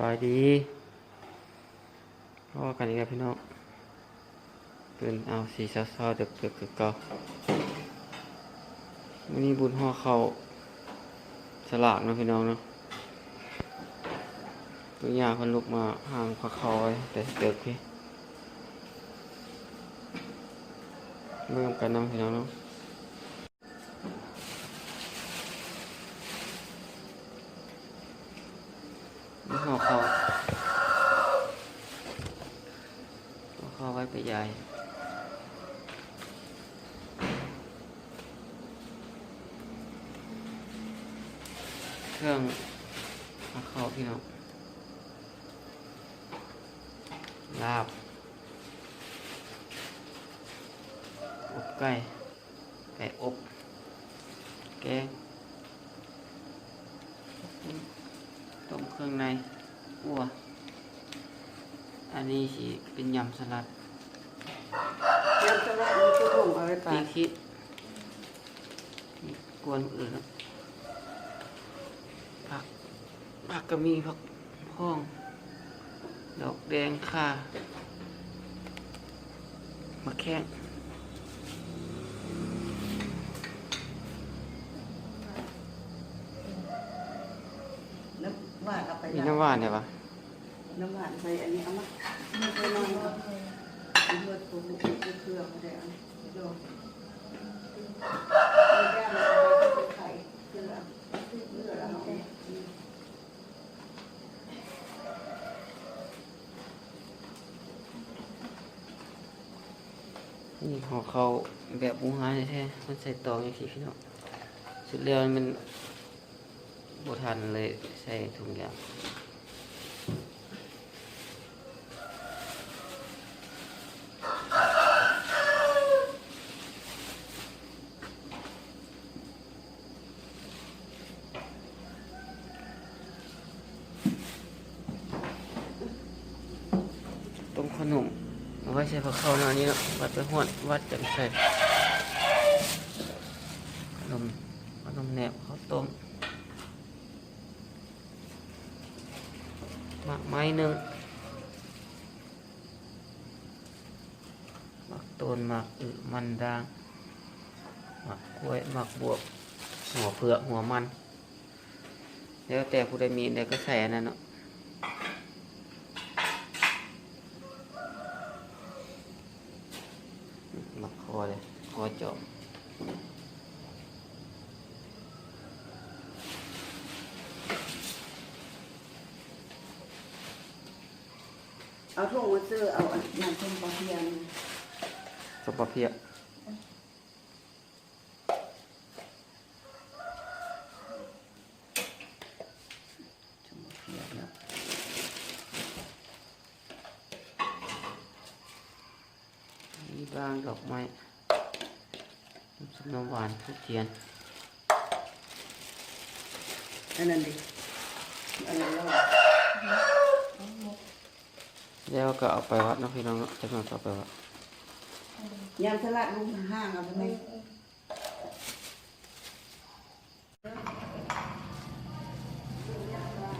บายดีพ่อกันอีกแล้วพี่น้องตื่นเอาสีเศร้าเด็กๆคือเก่าวันนี้บุญห่อเขาสลากนะพี่น้องเนาะตัวยาคนลุกมาห่างพระเขาไว้แต่เด็กพี่เมื่อกันนำพี่น้องเนาะนี่ห่อเขาวห่อ เขาวไว้ไปยายเครื่องมาเข้าพี่น้องลาบอบไก่ ไก่อบ แกง ต้มเครื่องในอัวอันนี้สิเป็นยำสลัด ยำสลัดมีตัวผง เอาไว้ปาปีดคิดกวนอื่นแล้วผักผักก็มีผักพ้อง ดอกแดงค่ะมะแข้งน้ำหวานเอาไปมีน้ำหวานเนี่ยวะน้ำหวานใส่อันนี้เอามาไม่ใส่น้อยเนาะเอาเลือดตัวบุกเครื่องมาได้อันนี้โยมเอาแก้วมาเอาไปไข่เกลือเลือดเอาไป นี่ห่อเขาแบบบูฮาแท้ๆมันใส่ตองอย่างที่พี่น้องสุดเรียวมันบทันเลยใส่ถุงยางต้มขนม เอาไว้ใส่ผักเข้าหนานี้เนาะวัดไปหวดวัดจังใส่ขนมขนมแหนบข้าวต้มหมักไม้หนึ่งหมักต้นหมักอึมันดางหมักกล้วยหมักบวบหัวเผือกหัวมัน แล้วแต่ผู้ใดมีใดก็ใส่นนั้นเนาะ หมักค อเลยคอเจาะเอาทุ่งมาซื้อเอาอันนั้นทุ่งปลาเพียง สปะเพีย ทุ่งปลาเพียงเนาะ นี่บ้างดอกไม้น้ำส้มน้ำหวานทุกเทียนอันนั้นดิอันนั้นแล้วแล้วก็เอาไปวัดเนาะพี่น้องเนาะจะนอนต่อไปวัดยำสลัดลูกห้างเอาไปไหม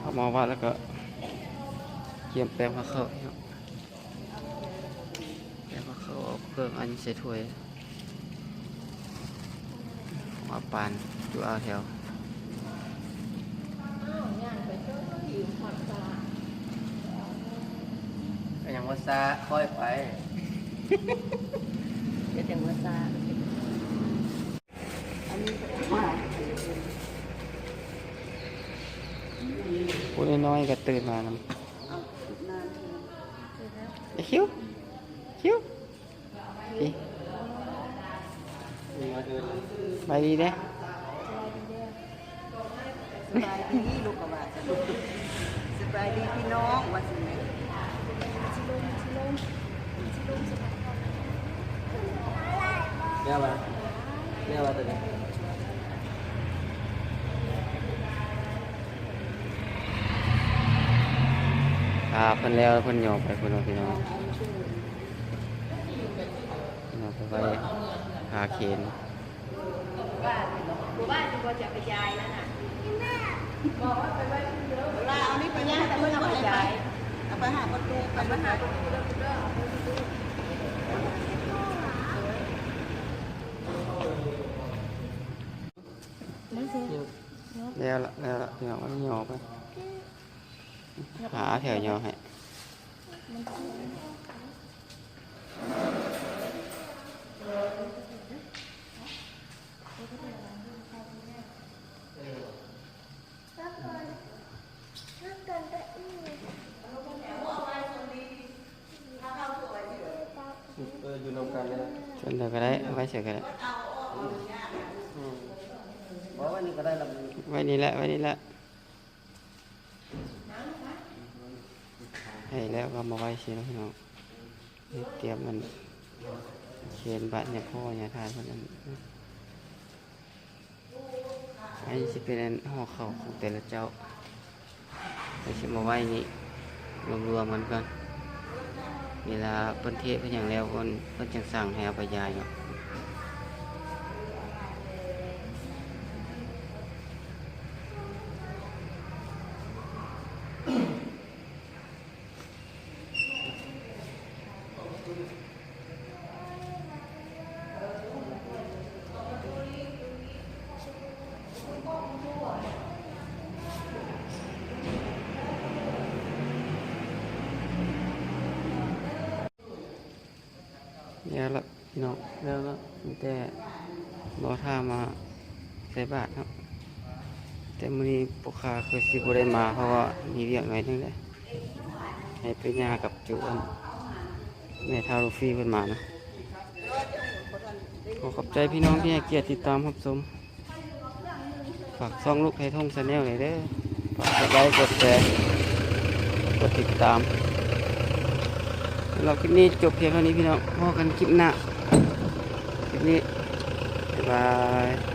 เอามาวัดแล้วก็เกี่ยมแปลงพระเข้าพี่น้องแปลงพระ เข้าเอาเครื่องอันนี้ใส่ถ้วยมาปานอยู่เอาแถวก็ยังว่าซาค่อยไปเดี๋ยวจังหวัดซาอันนี้มาพูดน้อยๆก็ตื่นมานเอานานำไอ้คิ้วคิ้ว พี่ไปดีเด้สบายดีลูกกว่าจะลูกสบายดีพี่น้องว่าสิแม่เรียกว่าเรียกว่าตัวนี้ครับเพิ่นแล้วเพิ่นยอมไปเพิ่นเอาพี่น้อง พี่น้องไปไว้หาเขนลาเอานี่ไปย่างแต่เพิ่นเอาไปย่างเอาไปหาประตูไปมาหาประตูเด้อเด้อแล้วละแล้วละพี่น้องเอาหยอไปหาแถวหยอให้ เอออยู่ นำกันเลยจนเดี๋ยวก็ได้ไว้เฉยก็ได้บอกว่านี่ก็ได้ลำไว้นี่แหละไว้นี่แหละให้แล้วก็มาไว้เชียร์พี่น้องนี่เตรียมมันเขียนบัตรเนี่ยพ่อเนี่ยทานมันนั้นอันนี้จะเป็นอันห่อเข่าของแต่ละเจ้าเราจะมาไว้นี่รวมๆมันก่อน เวลาเพิ่นเทศเพิ่นอย่างแล้วเพิ่นเพิ่นจังสั่งให้เอาไปยายเนาะ แล้วละพี่น้องแล้วละมีแต่รอท่ามาใส่บาทครับ แต่มื้อนี้ปกคาคือสิบ่ได้มาเพราะว่ามีเวียกหน่อยนึงเลยให้ไปยากับจุอันแม่ทาลูฟี่เพิ่นมานะขอขอบใจพี่น้องที่ให้เกียรติติดตามครับชมฝากช่องลูกไทยท่องชาแนลหน่อยเด้อฝากกดไลค์กดแชร์กดติดตามำหรับคลิปนี้จบเพียงเท่านี้พี่น้องพบกันคลิปหน้า คลิปนี้ บ๊ายบาย